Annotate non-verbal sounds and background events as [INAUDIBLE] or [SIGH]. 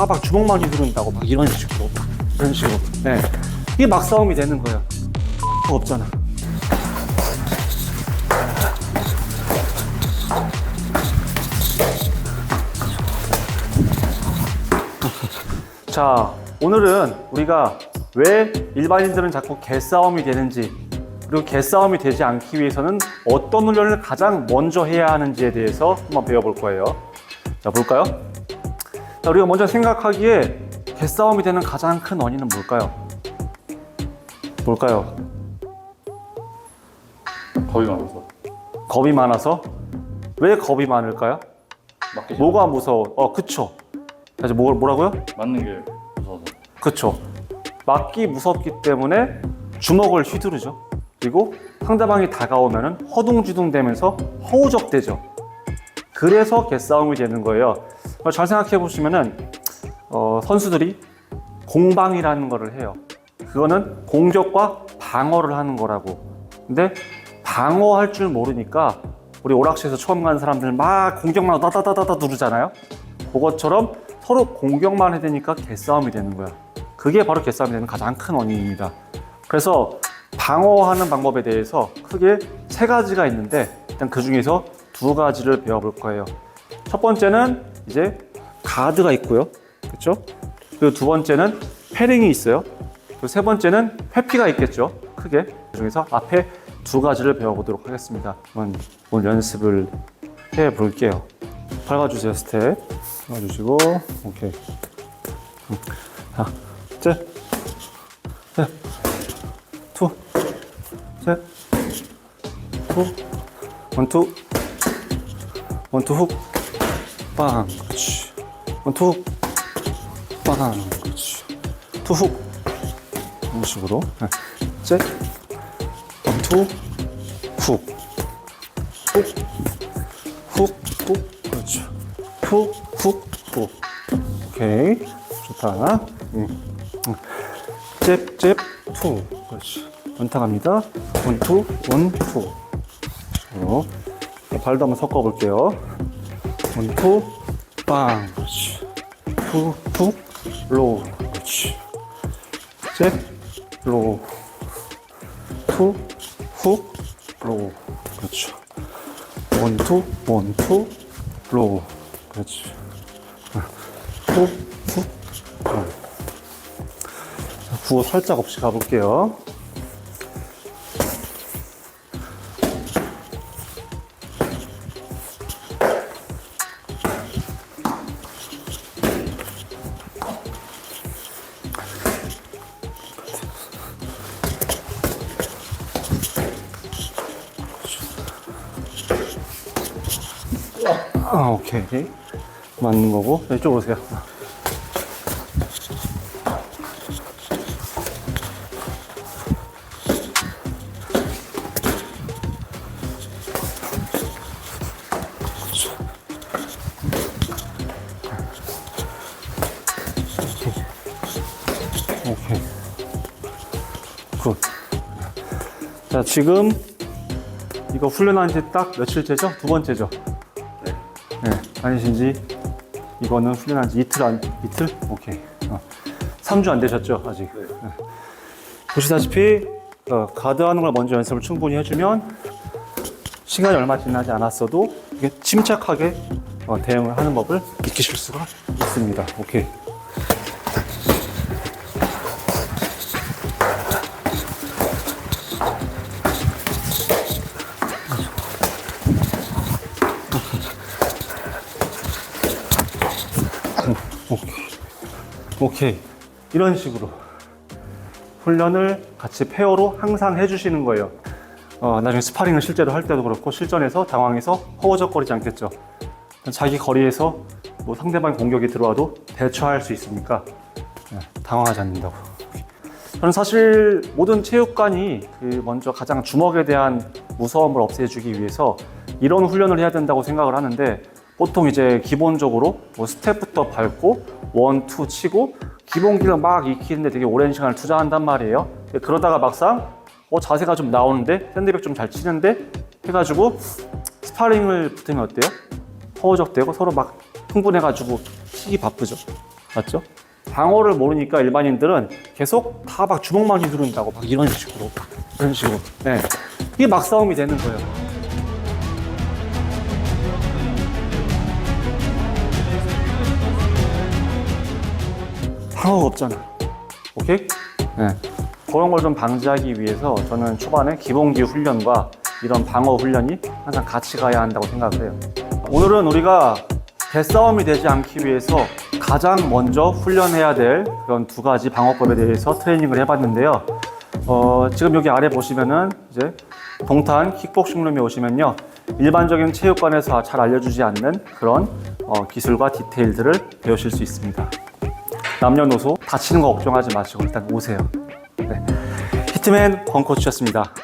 다막 주먹만 휘두른다고 막 이런 식으로. 이런 식으로. 네. 이게 막 싸움이 되는 거예요. 없잖아. [LAUGHS] 자 오늘은 우리가 왜 일반인들은 자꾸 개싸움이 되는지 그리고 개싸움이 되지 않기 위해서는 어떤 훈련을 가장 먼저 해야 하는지에 대해서 한번 배워볼 거예요. 자 볼까요? 자, 우리가 먼저 생각하기에 개싸움이 되는 가장 큰 원인은 뭘까요? 뭘까요? 겁이 많아서 겁이 많아서? 왜 겁이 많을까요? 맞기 뭐가 무서워? 어, 그쵸. 다시 뭐, 뭐라고요? 맞는 게 무서워서 그쵸. 맞기 무섭기 때문에 주먹을 휘두르죠. 그리고 상대방이 다가오면 허둥지둥 되면서 허우적대죠. 그래서 개싸움이 되는 거예요. 어, 잘 생각해 보시면은 어, 선수들이 공방이라는 거를 해요. 그거는 공격과 방어를 하는 거라고. 근데 방어할 줄 모르니까 우리 오락실에서 처음 간 사람들 막 공격만 다다다다다 누르잖아요. 그것처럼 서로 공격만 해대니까 개싸움이 되는 거야. 그게 바로 개싸움이 되는 가장 큰 원인입니다. 그래서 방어하는 방법에 대해서 크게 세 가지가 있는데 일단 그 중에서 두 가지를 배워볼 거예요. 첫 번째는 이제 가드가 있고요. 그렇죠? 그리고 두 번째는 패링이 있어요. 그리고 세 번째는 회피가 있겠죠. 크게. 그 중에서 앞에 두 가지를 배워보도록 하겠습니다. 한번 오늘 연습을 해 볼게요. 밟아주세요, 스텝. 밟아주시고, 오케이. 음. 자, 셋, 셋, 투, 셋, 투, 원 투, 원투 훅, 빵, 그렇지. 원투 훅, 빵, 그렇지. 투 훅, 이런 식으로. 네. 셋, 원투, 훅, 훅, 훅, 훅, 그렇죠. 훅, 훅, 훅. 오케이. 좋다. 잽, 잽, 투. 그렇지. 원타 갑니다. 원, 투, 원, 투. 어. 발도 한번 섞어 볼게요. 원, 투, 빵. 툭, 로우. 잽, 로우. 투, 훅, 로우. 그렇죠. 원, 투, 원, 투, 로우. 그렇지. 훅, 훅, 어. 구호 살짝 없이 가볼게요. 아, 오케이. 맞는 거고. 네, 이쪽으로 오세요. 오케이. 굿. 자, 지금 이거 훈련한 지 딱 며칠째죠? 두 번째죠? 네. 네, 아니신 지 이거는 훈련한 지 이틀 안, 이틀? 오케이. 어. 3주 안 되셨죠? 아직. 네. 네. 보시다시피 어, 가드 하는 걸 먼저 연습을 충분히 해주면 시간이 얼마 지나지 않았어도 이게 침착하게 어, 대응을 하는 법을 익히실 수가 있습니다. 오케이. 오케이. 이런 식으로 훈련을 같이 페어로 항상 해주시는 거예요. 어, 나중에 스파링을 실제로 할 때도 그렇고 실전에서 당황해서 허우적거리지 않겠죠. 자기 거리에서 뭐 상대방 공격이 들어와도 대처할 수 있으니까 네, 당황하지 않는다고. 저는 사실 모든 체육관이 그 먼저 가장 주먹에 대한 무서움을 없애주기 위해서 이런 훈련을 해야 된다고 생각을 하는데 보통 이제 기본적으로 뭐 스텝부터 밟고 원, 투 치고 기본기를 막 익히는데 되게 오랜 시간을 투자한단 말이에요. 그러다가 막상 어, 자세가 좀 나오는데 샌드백 좀 잘 치는데 해가지고 스파링을 붙으면 어때요? 허우적대고 서로 막 흥분해가지고 치기 바쁘죠. 맞죠? 방어를 모르니까 일반인들은 계속 다 막 주먹만 휘두른다고 막 이런 식으로 이런 식으로 네. 이게 막 싸움이 되는 거예요. 방어가 없잖아. 오케이? 네. 그런 걸 좀 방지하기 위해서 저는 초반에 기본기 훈련과 이런 방어 훈련이 항상 같이 가야 한다고 생각을 해요. 오늘은 우리가 대싸움이 되지 않기 위해서 가장 먼저 훈련해야 될 그런 두 가지 방어법에 대해서 트레이닝을 해봤는데요. 어, 지금 여기 아래 보시면은 이제 동탄 킥복싱룸에 오시면요. 일반적인 체육관에서 잘 알려주지 않는 그런 어, 기술과 디테일들을 배우실 수 있습니다. 남녀노소 다치는 거 걱정하지 마시고 일단 오세요. 네. 히트맨 권코치였습니다.